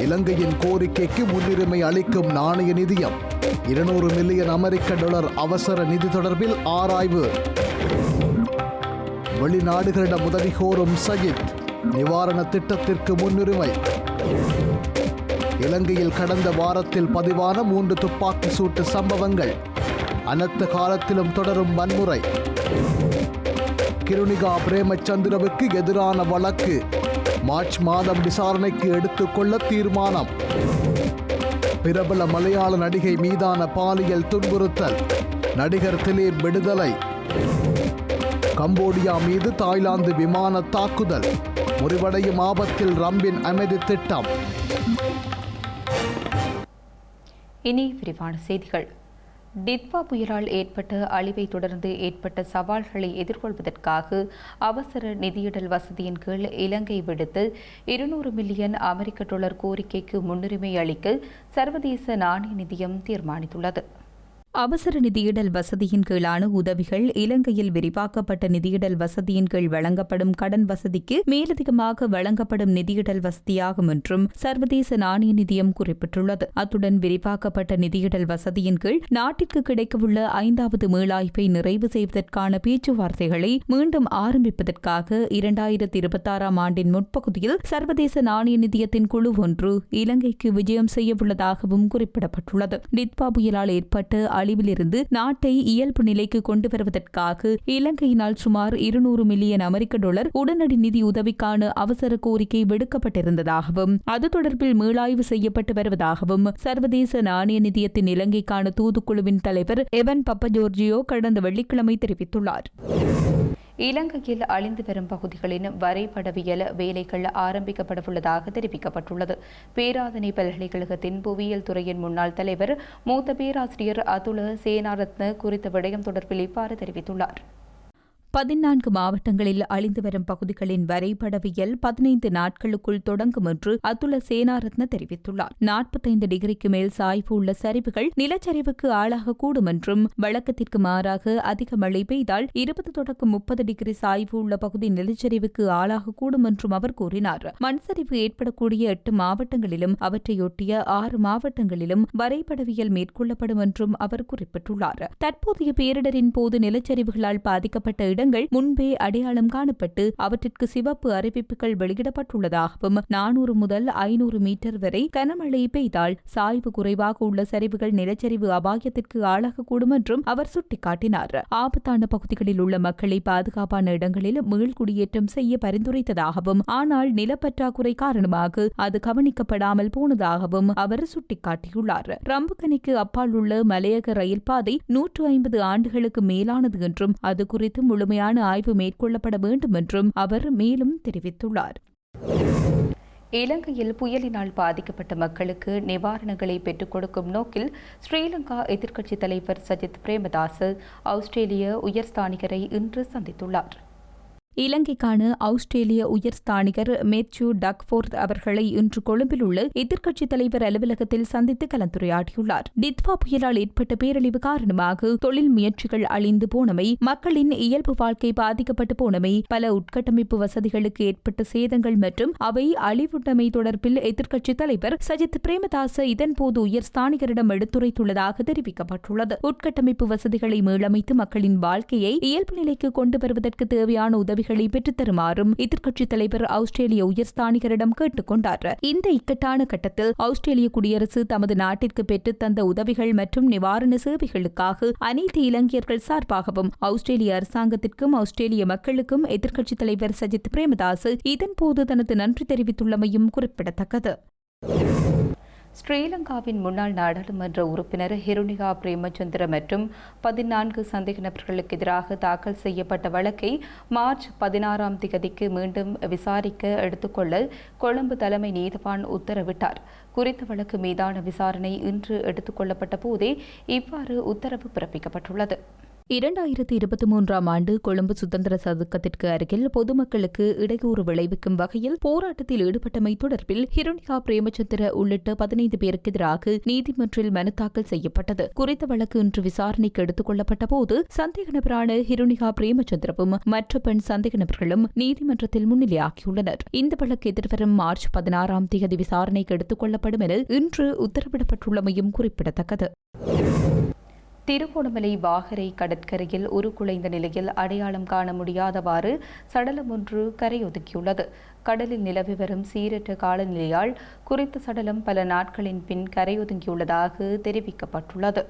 இலங்கையின் கோரிக்கைக்கு முன்னுரிமை அளிக்கும் நாணய நிதியம். இருநூறு மில்லியன் அமெரிக்க டாலர் அவசர நிதி தொடர்பில் ஆராய்வு. வெளிநாடுகளிடம் உதவி கோரும் சஜித் நிவாரண திட்டத்திற்கு முன்னுரிமை. இலங்கையில் கடந்த வாரத்தில் பதிவான மூன்று துப்பாக்கி சூட்டு சம்பவங்கள். அனைத்து காலத்திலும் தொடரும் வன்முறை. கிருணிகா பிரேமச்சந்திரவுக்கு எதிரான வழக்கு. மார்ச் மாதம் விசாரணைக்கு எடுத்துக்கொள்ள தீர்மானம். பிரபல மலையாள நடிகை மீதான பாலியல் துன்புறுத்தல். நடிகர் திலீப் விடுதலை. கம்போடியா மீது தாய்லாந்து விமான தாக்குதல். முறிவடையும் ஆபத்தில் ரம்பின் அமைதி திட்டம். இனி விரிவான செய்திகள். டித்வா புயலால் ஏற்பட்ட அழிவை தொடர்ந்து ஏற்பட்ட சவால்களை எதிர்கொள்வதற்காக அவசர நிதியிடல் வசதியின் கீழ் இலங்கை விடுத்து இருநூறு மில்லியன் அமெரிக்க டாலர் கோரிக்கைக்கு முன்னுரிமை அளிக்க சர்வதேச நாணய நிதியம் தீர்மானித்துள்ளது. அவசர நிதியிடல் வசதியின் கீழான உதவிகள் இலங்கையில் விரிவாக்கப்பட்ட நிதியிடல் வசதியின் கீழ் வழங்கப்படும் கடன் வசதிக்கு மேலதிகமாக வழங்கப்படும் நிதியிடல் வசதியாகும் என்றும் சர்வதேச நாணய நிதியம் குறிப்பிட்டுள்ளது. அத்துடன் விரிவாக்கப்பட்ட நிதியிடல் வசதியின் கீழ் நாட்டிற்கு கிடைக்கவுள்ள ஐந்தாவது மீளாய்ப்பை நிறைவு செய்வதற்கான பேச்சுவார்த்தைகளை மீண்டும் ஆரம்பிப்பதற்காக இரண்டாயிரத்தி இருபத்தாறாம் ஆண்டின் முற்பகுதியில் சர்வதேச நாணய நிதியத்தின் குழு ஒன்று இலங்கைக்கு விஜயம் செய்யவுள்ளதாகவும் குறிப்பிடப்பட்டுள்ளது. நித்பா புயலால் ஏற்பட்ட அழிவிலிருந்து நாட்டை இயல்பு நிலைக்கு கொண்டு வருவதற்காக இலங்கையினால் சுமார் இருநூறு மில்லியன் அமெரிக்க டாலர் உடனடி நிதி உதவிக்கான அவசர கோரிக்கை விடுக்கப்பட்டிருந்ததாகவும் அது தொடர்பில் மீளாய்வு செய்யப்பட்டு வருவதாகவும் சர்வதேச நாணய நிதியத்தின் இலங்கைக்கான தூதுக்குழுவின் தலைவர் எவன் பப்பஜோர்ஜியோ கடந்த வெள்ளிக்கிழமை தெரிவித்துள்ளார். இலங்கையில் அழிந்து வரும் பகுதிகளின் வரைபடவியல் வேலைகள் ஆரம்பிக்கப்படவுள்ளதாக தெரிவிக்கப்பட்டுள்ளது. பேராதனை பல்கலைக்கழகத்தின் புவியியல் துறையின் முன்னாள் தலைவர் மூத்த பேராசிரியர் அதுல சேனாரத்ன குறித்த விடயம் தொடர்பில் இவ்வாறு தெரிவித்துள்ளார். பதினான்கு மாவட்டங்களில் அழிந்து வரும் பகுதிகளின் வரைபடவியல் பதினைந்து நாட்களுக்குள் தொடங்கும் என்று அதுல சேனாரத்ன தெரிவித்துள்ளார். நாற்பத்தைந்து டிகிரிக்கு மேல் சாய்வு உள்ள சரிவுகள் நிலச்சரிவுக்கு ஆளாகக்கூடும் என்றும் வழக்கத்திற்கு மாறாக அதிக மழை பெய்தால் இருபது தொடக்கம் முப்பது டிகிரி சாய்வு உள்ள பகுதி நிலச்சரிவுக்கு ஆளாகக்கூடும் என்றும் அவர் கூறினார். மண்சரிவு ஏற்படக்கூடிய எட்டு மாவட்டங்களிலும் அவற்றையொட்டிய ஆறு மாவட்டங்களிலும் வரைபடவியல் மேற்கொள்ளப்படும் என்றும் அவர் குறிப்பிட்டுள்ளார். தற்போதைய பேரிடரின் போது நிலச்சரிவுகளால் பாதிக்கப்பட்ட இடங்கள் இடங்கள் முன்பே அடையாளம் காணப்பட்டு அவற்றிற்கு சிவப்பு அறிவிப்புகள் வெளியிடப்பட்டுள்ளதாகவும் நானூறு முதல் ஐநூறு மீட்டர் வரை கனமழை பெய்தால் சாய்வு குறைவாக உள்ள சரிவுகள் நிலச்சரிவு அபாயத்திற்கு ஆளாகக்கூடும் என்றும் அவர் சுட்டிக்காட்டினார். ஆபத்தான பகுதிகளில் உள்ள மக்களை பாதுகாப்பான இடங்களில் மீள்குடியேற்றம் செய்ய பரிந்துரைத்ததாகவும் ஆனால் நிலப்பற்றாக்குறை காரணமாக அது கவனிக்கப்படாமல் போனதாகவும் அவர் சுட்டிக்காட்டியுள்ளார். ரம்புகனிக்கு அப்பால் உள்ள மலையக ரயில் பாதை நூற்று ஐம்பது ஆண்டுகளுக்கு மேலானது என்றும் அது குறித்து முழு கடுமையான ஆய்வு மேற்கொள்ளப்பட வேண்டும் என்றும் அவர் மேலும் தெரிவித்துள்ளார். இலங்கையில் புயலினால் பாதிக்கப்பட்ட மக்களுக்கு நிவாரணங்களை பெற்றுக் கொடுக்கும் நோக்கில் ஸ்ரீலங்கா எதிர்க்கட்சித் தலைவர் சஜித் பிரேமதாஸ் ஆஸ்திரேலிய உயர்ஸ்தானிகரை இன்று சந்தித்துள்ளார். இலங்கைக்கான ஆஸ்திரேலிய உயர்ஸ்தானிகர் மேத்யூ டக்ஃபோர்த் அவர்களை இன்று கொழும்பில் உள்ள எதிர்க்கட்சித் தலைவர் அலுவலகத்தில் சந்தித்து கலந்துரையாடியுள்ளார். டித்வா புயலால் ஏற்பட்ட பேரழிவு காரணமாக தொழில் முயற்சிகள் அழிந்து போனமை மக்களின் இயல்பு வாழ்க்கை பாதிக்கப்பட்டு போனமை பல உட்கட்டமைப்பு வசதிகளுக்கு ஏற்பட்ட சேதங்கள் மற்றும் அவை அழிவுட்டமை தொடர்பில் எதிர்க்கட்சித் தலைவர் சஜித் பிரேமதாச இதன்போது உயர்ஸ்தானிகரிடம் எடுத்துரைத்துள்ளதாக தெரிவிக்கப்பட்டுள்ளது. உட்கட்டமைப்பு வசதிகளை மீளமைத்து மக்களின் வாழ்க்கையை இயல்பு நிலைக்கு கொண்டு வருவதற்கு தேவையான உதவி உதவிகளை பெற்றுத்தருமாறும் எதிர்க்கட்சித் தலைவர் ஆஸ்திரேலிய உயர்ஸ்தானிகரிடம் கேட்டுக் கொண்டார். இந்த இக்கட்டான கட்டத்தில் ஆஸ்திரேலிய குடியரசு தமது நாட்டிற்கு பெற்றுத்தந்த உதவிகள் மற்றும் நிவாரண சேவைகளுக்காக அனைத்து இலங்கையர்கள் சார்பாகவும் ஆஸ்திரேலிய அரசாங்கத்திற்கும் ஆஸ்திரேலிய மக்களுக்கும் எதிர்க்கட்சித் தலைவர் சஜித் பிரேமதாஸ் இதன்போது தனது நன்றி தெரிவித்துள்ளமையும் குறிப்பிடத்தக்கது. ஸ்ரீலங்காவின் முன்னாள் நாடாளுமன்ற உறுப்பினர் ஹிருணிகா பிரேமச்சந்திர மற்றும் பதினான்கு சந்தேக நபர்களுக்கு எதிராக தாக்கல் செய்யப்பட்ட வழக்கை மார்ச் பதினாறாம் திகதிக்கு மீண்டும் விசாரிக்க எடுத்துக்கொள்ள கொழும்பு தலைமை நீதவான் உத்தரவிட்டார். குறித்த வழக்கு மீதான விசாரணை இன்று எடுத்துக்கொள்ளப்பட்ட போதே இவ்வாறு உத்தரவு பிறப்பிக்கப்பட்டுள்ளது. இரண்டாயிரத்தி இருபத்தி மூன்றாம் ஆண்டு கொழும்பு சுதந்திர சதுக்கத்திற்கு அருகில் பொதுமக்களுக்கு இடையூறு விளைவிக்கும் வகையில் போராட்டத்தில் ஈடுபட்டமை தொடர்பில் ஹிருணிகா பிரேமச்சந்திர உள்ளிட்ட பதினைந்து பேருக்கு எதிராக நீதிமன்றில் மனு தாக்கல் செய்யப்பட்டது. குறித்த வழக்கு இன்று விசாரணைக்கு எடுத்துக் கொள்ளப்பட்ட போது சந்தேக நபரான ஹிருணிகா பிரேமச்சந்திரவும் மற்ற பெண் சந்தேக நபர்களும் நீதிமன்றத்தில் முன்னிலையாகியுள்ளனர். இந்த வழக்கு எதிர்வரும் மார்ச் பதினாறாம் தேதி விசாரணைக்கு எடுத்துக் கொள்ளப்படும் என இன்று உத்தரவிடப்பட்டுள்ளமையும் குறிப்பிடத்தக்கது. திருகோணமலை வாகரை கடற்கரையில் உருக்குலைந்த நிலையில் அடையாளம் காண முடியாதவாறு சடலம் ஒன்று கரையொதுக்கியுள்ளது. கடலில் நிலவி வரும் சீரற்ற காலநிலையால் குறித்த சடலம் பல நாட்களின் பின் கரையொதுங்கியுள்ளதாக தெரிவிக்கப்பட்டுள்ளது.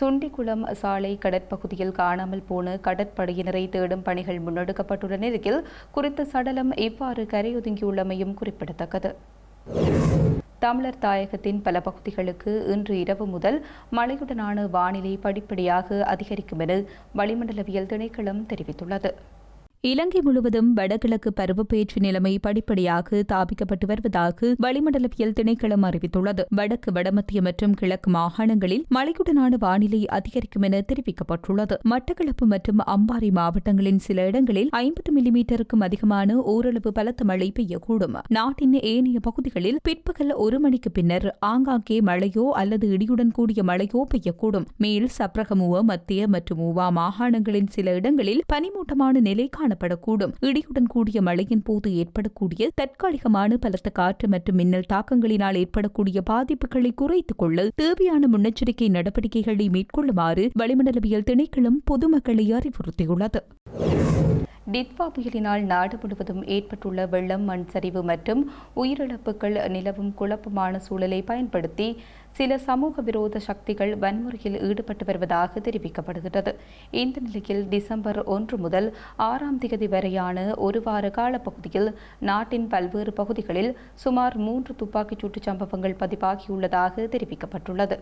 சுண்டிக்குளம் சாலை கடற்பகுதியில் காணாமல் போன கடற்படையினரை தேடும் பணிகள் முன்னெடுக்கப்பட்டுள்ள நிலையில் குறித்த சடலம் இவ்வாறு கரையொதுங்கியுள்ளமையும் குறிப்பிடத்தக்கது. தமிழர் தாயகத்தின் பல பகுதிகளுக்கு இன்று இரவு முதல் மழையுடனான வானிலை படிப்படியாக அதிகரிக்கும் என வளிமண்டலவியல் திணைக்களம் தெரிவித்துள்ளது. இலங்கை முழுவதும் வடகிழக்கு பருவப்பெயர்ச்சி நிலைமை படிப்படியாக தாபிக்கப்பட்டு வருவதாக வளிமண்டலவியல் திணைக்களம் அறிவித்துள்ளது. வடக்கு வடமத்திய மற்றும் கிழக்கு மாகாணங்களில் மழையுடனான வானிலை அதிகரிக்கும் என தெரிவிக்கப்பட்டுள்ளது. மட்டக்களப்பு மற்றும் அம்பாறை மாவட்டங்களின் சில இடங்களில் ஐம்பது மில்லிமீட்டருக்கும் அதிகமான ஓரளவு பலத்த மழை பெய்யக்கூடும். நாட்டின் ஏனைய பகுதிகளில் பிற்பகல் ஒரு மணிக்கு பின்னர் ஆங்காங்கே மழையோ அல்லது இடியுடன் கூடிய மழையோ பெய்யக்கூடும். மேல் சப்ரகமுவ மத்திய மற்றும் ஊவா மாகாணங்களின் சில இடங்களில் பனிமூட்டமான நிலை காண காணப்படக்கூடும். இடியுடன் கூடிய மழையின் போது ஏற்படக்கூடிய தற்காலிகமான பலத்த காற்று மற்றும் மின்னல் தாக்கங்களினால் ஏற்படக்கூடிய பாதிப்புகளை குறைத்துக் கொள்ள தேவையான முன்னெச்சரிக்கை நடவடிக்கைகளை மேற்கொள்ளுமாறு வளிமண்டலவியல் திணைக்களம் பொதுமக்களை அறிவுறுத்தியுள்ளது. டிட்வா புயலினால் நாடு முழுவதும் ஏற்பட்டுள்ள வெள்ளம் மண் சரிவு மற்றும் உயிரிழப்புகள் நிலவும் குழப்பமான சூழலை பயன்படுத்தி சில சமூக விரோத சக்திகள் வன்முறையில் ஈடுபட்டு வருவதாக தெரிவிக்கப்படுகிறது இந்த நிலையில் டிசம்பர் ஒன்று முதல் ஆறாம் தேதி வரையான ஒரு வார காலப்பகுதியில் நாட்டின் பல்வேறு பகுதிகளில் சுமார் மூன்று துப்பாக்கிச் சூட்டுச் சம்பவங்கள் பதிவாகியுள்ளதாக தெரிவிக்கப்பட்டுள்ளது.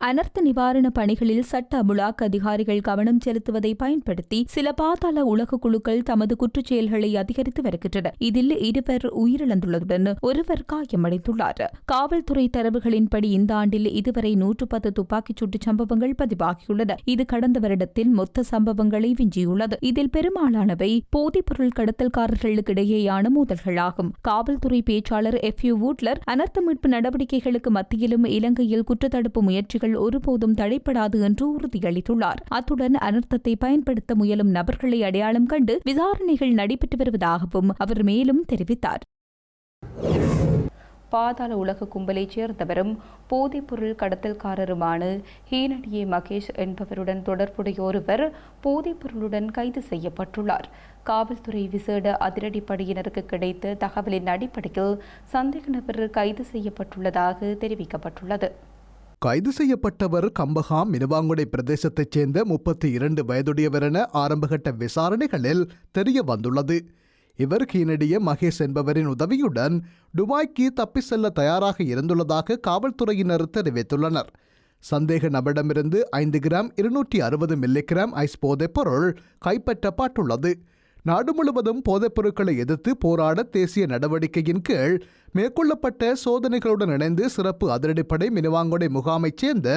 அனர்த்த நிவாரண பணிகளில் சட்ட அமுலாக்க அதிகாரிகள் கவனம் செலுத்துவதை பயன்படுத்தி சில பாதாள உலக குழுக்கள் தமது குற்றச்செயல்களை அதிகரித்து வருகின்றன இதில் இருவர் உயிரிழந்துள்ளதுடன் ஒருவர் காயமடைந்துள்ளார். காவல்துறை தரவுகளின்படி இந்த ஆண்டில் இதுவரை நூற்று பத்து துப்பாக்கிச் சூட்டு சம்பவங்கள் பதிவாகியுள்ளன. இது கடந்த வருடத்தில் மொத்த சம்பவங்களை விஞ்சியுள்ளது. இதில் பெரும்பாலானவை போதைப்பொருள் கடத்தல்காரர்களுக்கு இடையேயான மோதல்களாகும். காவல்துறை பேச்சாளர் எஃப் யூ வூட்லர் அனர்த்த மீட்பு நடவடிக்கைகளுக்கு மத்தியிலும் இலங்கையில் குற்றத்தடுப்பு முயற்சிகள் முயற்சிகள் ஒருபோதும் தடைப்படாது என்று உறுதியளித்துள்ளார். அத்துடன் அனர்த்தத்தை பயன்படுத்த முயலும் நபர்களை அடையாளம் கண்டு விசாரணைகள் நடைபெற்று வருவதாகவும் அவர் மேலும் தெரிவித்தார். பாதாள உலக கும்பலைச் சேர்ந்தவரும் போதைப்பொருள் கடத்தல்காரருமான ஹீனடியே மகேஷ் என்பவருடன் தொடர்புடைய ஒருவர் போதைப்பொருளுடன் கைது செய்யப்பட்டுள்ளார். காவல்துறை விசேட அதிரடிப்படையினருக்கு கிடைத்த தகவலின் அடிப்படையில் சந்தேக நபர் கைது செய்யப்பட்டுள்ளதாக தெரிவிக்கப்பட்டுள்ளது. கைது செய்யப்பட்டவர் கம்பகாம் மினுவாங்குடை பிரதேசத்தைச் சேர்ந்த முப்பத்தி இரண்டு வயதுடையவர் என ஆரம்பகட்ட விசாரணைகளில் தெரிய வந்துள்ளது. இவர் கீனடிய மகேஷ் என்பவரின் உதவியுடன் டுபாய்க்கு தப்பி செல்ல தயாராக இருந்துள்ளதாக காவல்துறையினர் தெரிவித்துள்ளனர். சந்தேக நபரிடமிருந்து ஐந்து கிராம் இருநூற்றி அறுபது மில்லிகிராம் ஐஸ் போதைப்பொருள் கைப்பற்றப்பட்டுள்ளது. நாடு முழுவதும் போதைப்பொருட்களை எதிர்த்து போராட தேசிய நடவடிக்கையின் கீழ் மேற்கொள்ளப்பட்ட சோதனைகளுடன் இணைந்து சிறப்பு அதிரடிப்படை மினுவாங்கொடை முகாமைச் சேர்ந்த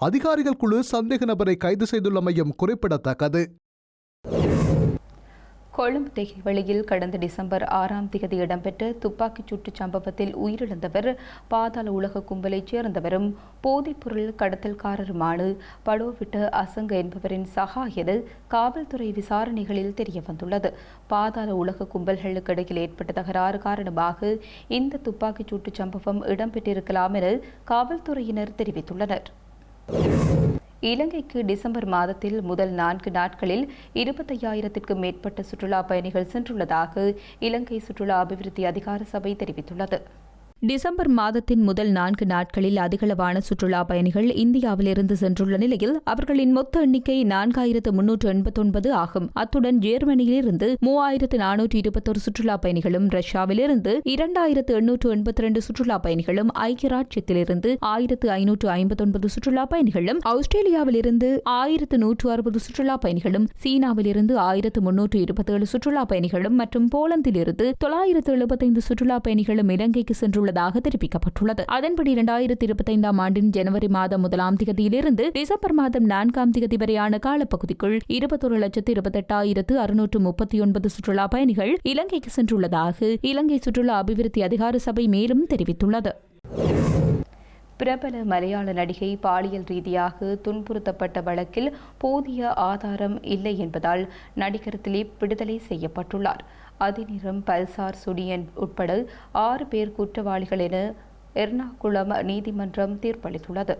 அதிகாரிகள் குழு சந்தேக நபரை கைது செய்துள்ளமையும் குறிப்பிடத்தக்கது. கொழும்பு தெஹிவளியில் கடந்த டிசம்பர் ஆறாம் தேதி இடம்பெற்ற துப்பாக்கிச் சூட்டுச் சம்பவத்தில் உயிரிழந்தவர் பாதாள உலக கும்பலைச் சேர்ந்தவரும் போதைப்பொருள் கடத்தல்காரருமான படோவிட்ட அசங்க என்பவரின் சகாயது காவல்துறை விசாரணைகளில் தெரியவந்துள்ளது. பாதாள உலக கும்பல்களுக்கு இடையில் ஏற்பட்ட தகராறு காரணமாக இந்த துப்பாக்கிச் சூட்டுச் சம்பவம் இடம்பெற்றிருக்கலாம் என காவல்துறையினர் தெரிவித்துள்ளனர். இலங்கைக்கு டிசம்பர் மாதத்தில் முதல் நான்கு நாட்களில் இருபத்தையாயிரத்திற்கும் மேற்பட்ட சுற்றுலா பயணிகள் சென்றுள்ளதாக இலங்கை சுற்றுலா அபிவிருத்தி அதிகார சபை தெரிவித்துள்ளது. டிசம்பர் மாதத்தின் முதல் நான்கு நாட்களில் அதிகளவான சுற்றுலா பயணிகள் இந்தியாவிலிருந்து சென்றுள்ள நிலையில் அவர்களின் மொத்த எண்ணிக்கை நான்காயிரத்து முன்னூற்று எண்பத்தொன்பது ஆகும். அத்துடன் ஜெர்மனியிலிருந்து மூவாயிரத்து நானூற்று இருபத்தொரு சுற்றுலா பயணிகளும் ரஷ்யாவிலிருந்து இரண்டாயிரத்து எண்ணூற்று எண்பத்தி ரெண்டு சுற்றுலா பயணிகளும் ஐக்கிய ராஜ்யத்திலிருந்து ஆயிரத்து ஐநூற்று ஐம்பத்தொன்பது சுற்றுலா பயணிகளும் ஆஸ்திரேலியாவிலிருந்து ஆயிரத்து நூற்று அறுபது சுற்றுலா பயணிகளும் சீனாவிலிருந்து ஆயிரத்து முன்னூற்று இருபத்தேழு சுற்றுலா பயணிகளும் மற்றும் போலந்திலிருந்து தொள்ளாயிரத்து எழுபத்தைந்து சுற்றுலா பயணிகளும் இலங்கைக்கு உள்ளதாக தெரிவிக்கப்பட்டுள்ளது. அதன்படி இரண்டாயிரத்தி இருபத்தைந்தாம் ஆண்டின் ஜனவரி மாதம் முதலாம் திகதியிலிருந்து டிசம்பர் மாதம் நான்காம் திகதி வரையான காலப்பகுதிக்குள் இருபத்தொரு லட்சத்து இருபத்தெட்டாயிரத்து அறுநூற்று முப்பத்தி ஒன்பது சுற்றுலா பயணிகள் இலங்கைக்கு சென்றுள்ளதாக இலங்கை சுற்றுலா அபிவிருத்தி அதிகார சபை மேலும் தெரிவித்துள்ளது. பிரபல மலையாள நடிகை பாலியல் ரீதியாக துன்புறுத்தப்பட்ட வழக்கில் போதிய ஆதாரம் இல்லை என்பதால் நடிகர் திலீப் விடுதலை செய்யப்பட்டுள்ளார். அதிநிறம் பல்சார் சுடியன் உட்பட ஆறு பேர் குற்றவாளிகள் என எர்ணாகுளம் நீதிமன்றம் தீர்ப்பளித்துள்ளது.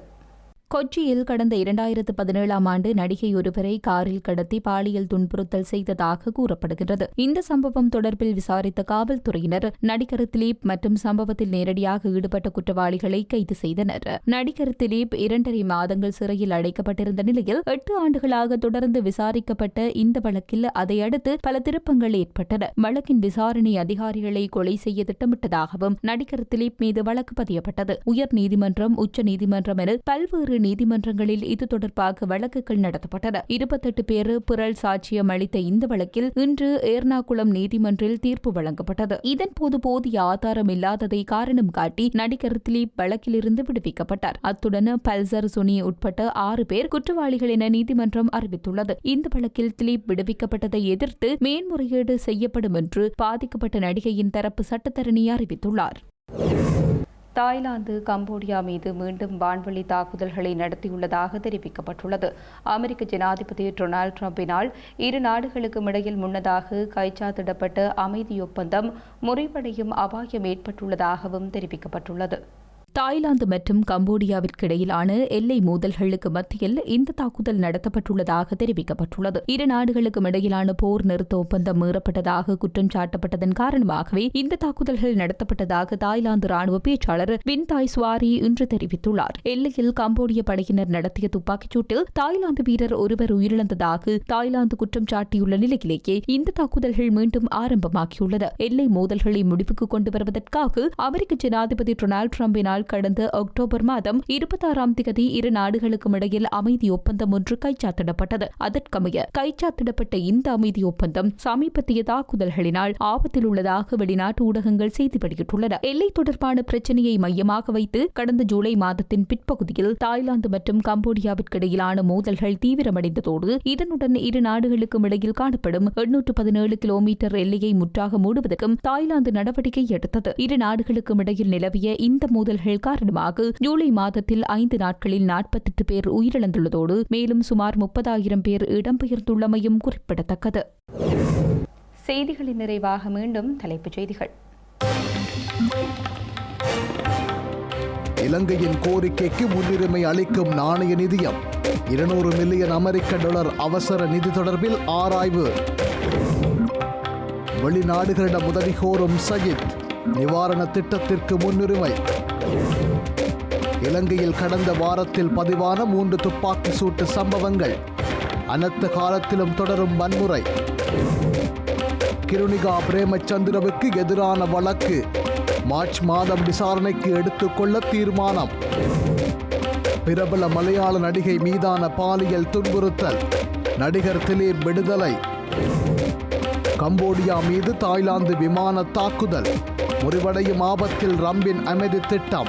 கொச்சியில் கடந்த இரண்டாயிரத்து பதினேழாம் ஆண்டு நடிகை ஒருவரை காரில் கடத்தி பாலியல் துன்புறுத்தல் செய்ததாக கூறப்படுகிறது இந்த சம்பவம் தொடர்பில் விசாரித்த காவல்துறையினர் நடிகர் திலீப் மற்றும் சம்பவத்தில் நேரடியாக ஈடுபட்ட குற்றவாளிகளை கைது செய்தனர். நடிகர் திலீப் இரண்டரை மாதங்கள் சிறையில் அடைக்கப்பட்டிருந்த நிலையில் எட்டு ஆண்டுகளாக தொடர்ந்து விசாரிக்கப்பட்ட இந்த வழக்கில் அதையடுத்து பல திருப்பங்கள் ஏற்பட்டன. வழக்கின் விசாரணை அதிகாரிகளை கொலை செய்ய திட்டமிட்டதாகவும் நடிகர் திலீப் மீது வழக்கு பதியப்பட்டது. உயர் நீதிமன்றம் உச்ச நீதிமன்றம் என பல்வேறு நீதிமன்றங்களில் இது தொடர்பாக வழக்குகள் நடத்தப்பட்டன. இருபத்தெட்டு பேர் புரள் சாட்சியம் அளித்த இந்த வழக்கில் இன்று ஏர்ணாகுளம் நீதிமன்றில் தீர்ப்பு வழங்கப்பட்டது. இதன்போது போதிய ஆதாரம் இல்லாததை காரணம் காட்டி நடிகர் திலீப் வழக்கிலிருந்து விடுவிக்கப்பட்டார். அத்துடன் பல்சர் சுனி உட்பட்ட ஆறு பேர் குற்றவாளிகள் என நீதிமன்றம் அறிவித்துள்ளது. இந்த வழக்கில் திலீப் விடுவிக்கப்பட்டதை எதிர்த்து மேன்முறையீடு செய்யப்படும் என்று பாதிக்கப்பட்ட நடிகையின் தரப்பு சட்டத்தரணி அறிவித்துள்ளார். தாய்லாந்து கம்போடியா மீது மீண்டும் வான்வழி தாக்குதல்களை நடத்தியுள்ளதாக தெரிவிக்கப்பட்டுள்ளது. அமெரிக்க ஜனாதிபதி டொனால்டு டிரம்பினால் இரு நாடுகளுக்கும் இடையில் முன்னதாக கைச்சாத்திடப்பட்ட அமைதி ஒப்பந்தம் முறைப்படையும் அபாயம் ஏற்பட்டுள்ளதாகவும் தெரிவிக்கப்பட்டுள்ளது. தாய்லாந்து மற்றும் கம்போடியாவிற்கு இடையிலான எல்லை மோதல்களுக்கு மத்தியில் இந்த தாக்குதல் நடத்தப்பட்டுள்ளதாக தெரிவிக்கப்பட்டுள்ளது. இரு நாடுகளுக்கும் இடையிலான போர் நிறுத்த ஒப்பந்தம் மீறப்பட்டதாக குற்றம் சாட்டப்பட்டதன் காரணமாகவே இந்த தாக்குதல்கள் நடத்தப்பட்டதாக தாய்லாந்து ராணுவ பேச்சாளர் வின்தாய் சுவாரி இன்று தெரிவித்துள்ளார். எல்லையில் கம்போடிய படையினர் நடத்திய துப்பாக்கிச் சூட்டில் தாய்லாந்து வீரர் ஒருவர் உயிரிழந்ததாக தாய்லாந்து குற்றம் சாட்டியுள்ள நிலையிலேயே இந்த தாக்குதல்கள் மீண்டும் ஆரம்பமாகியுள்ளது. எல்லை மோதல்களை முடிவுக்கு கொண்டு வருவதற்காக அமெரிக்க ஜனாதிபதி டொனால்டு டிரம்பினால் நாள் கடந்த அக்டோபர் மாதம் இருபத்தாறாம் தேதி இரு நாடுகளுக்கும் இடையில் அமைதி ஒப்பந்தம் ஒன்று கைச்சாத்திடப்பட்டது. அதற்கமைய கைச்சாத்திடப்பட்ட இந்த அமைதி ஒப்பந்தம் சமீபத்திய தாக்குதல்களினால் ஆபத்தில் உள்ளதாக வெளிநாட்டு ஊடகங்கள் செய்தி வெளியிட்டுள்ளன. எல்லை தொடர்பான பிரச்சனையை மையமாக வைத்து கடந்த ஜூலை மாதத்தின் பிற்பகுதியில் தாய்லாந்து மற்றும் கம்போடியாவிற்கு இடையிலான மோதல்கள் தீவிரமடைந்ததோடு இதனுடன் இரு நாடுகளுக்கும் இடையில் காணப்படும் எண்ணூற்று பதினேழு கிலோமீட்டர் எல்லையை முற்றாக மூடுவதற்கும் தாய்லாந்து நடவடிக்கை எடுத்தது. இரு நாடுகளுக்கும் இடையில் நிலவிய இந்த மோதல்கள் காரணமாக ஜூலை மாதத்தில் ஐந்து நாட்களில் நாற்பத்தெட்டு பேர் உயிரிழந்துள்ளதோடு மேலும் சுமார் முப்பதாயிரம் பேர் இடம்பெயர்ந்துள்ளமையும் குறிப்பிடத்தக்கது. செய்திகளின் நிறைவாக மீண்டும் தலைப்புச் செய்திகள். இலங்கையின் கோரிக்கைக்கு முன்னுரிமை அளிக்கும் நாணய நிதியம் இருநூறு மில்லியன் அமெரிக்க டாலர் அவசர நிதி தொடர்பில் ஆராய்வு. வெளிநாடுகளிடம் உதவி கோரும் சஜித் நிவாரண திட்டத்திற்கு முன்னுரிமை. இலங்கையில் கடந்த வாரத்தில் பதிவான மூன்று துப்பாக்கி சூட்டு சம்பவங்கள். அனர்த்த காலத்திலும் தொடரும் வன்முறை. கிருணிகா பிரேமச்சந்திரவுக்கு எதிரான வழக்கு. மார்ச் மாதம் விசாரணைக்கு எடுத்துக்கொள்ள தீர்மானம். பிரபல மலையாள நடிகை மீதான பாலியல் துன்புறுத்தல். நடிகர் திலீப் விடுதலை. கம்போடியா மீது தாய்லாந்து விமான தாக்குதல். முறிவடையும் ஆபத்தில் ரம்பின் அமைதி திட்டம்.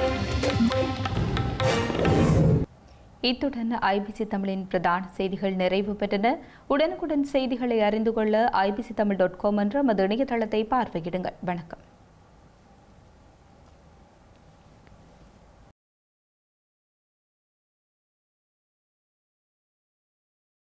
இத்துடன் ஐபிசி தமிழின் பிரதான செய்திகள் நிறைவு பெற்றன. உடனுக்குடன் செய்திகளை அறிந்து கொள்ள ஐபிசி தமிழ் டாட் காம் என்ற நமது இணையதளத்தை பார்வையிடுங்கள். வணக்கம்.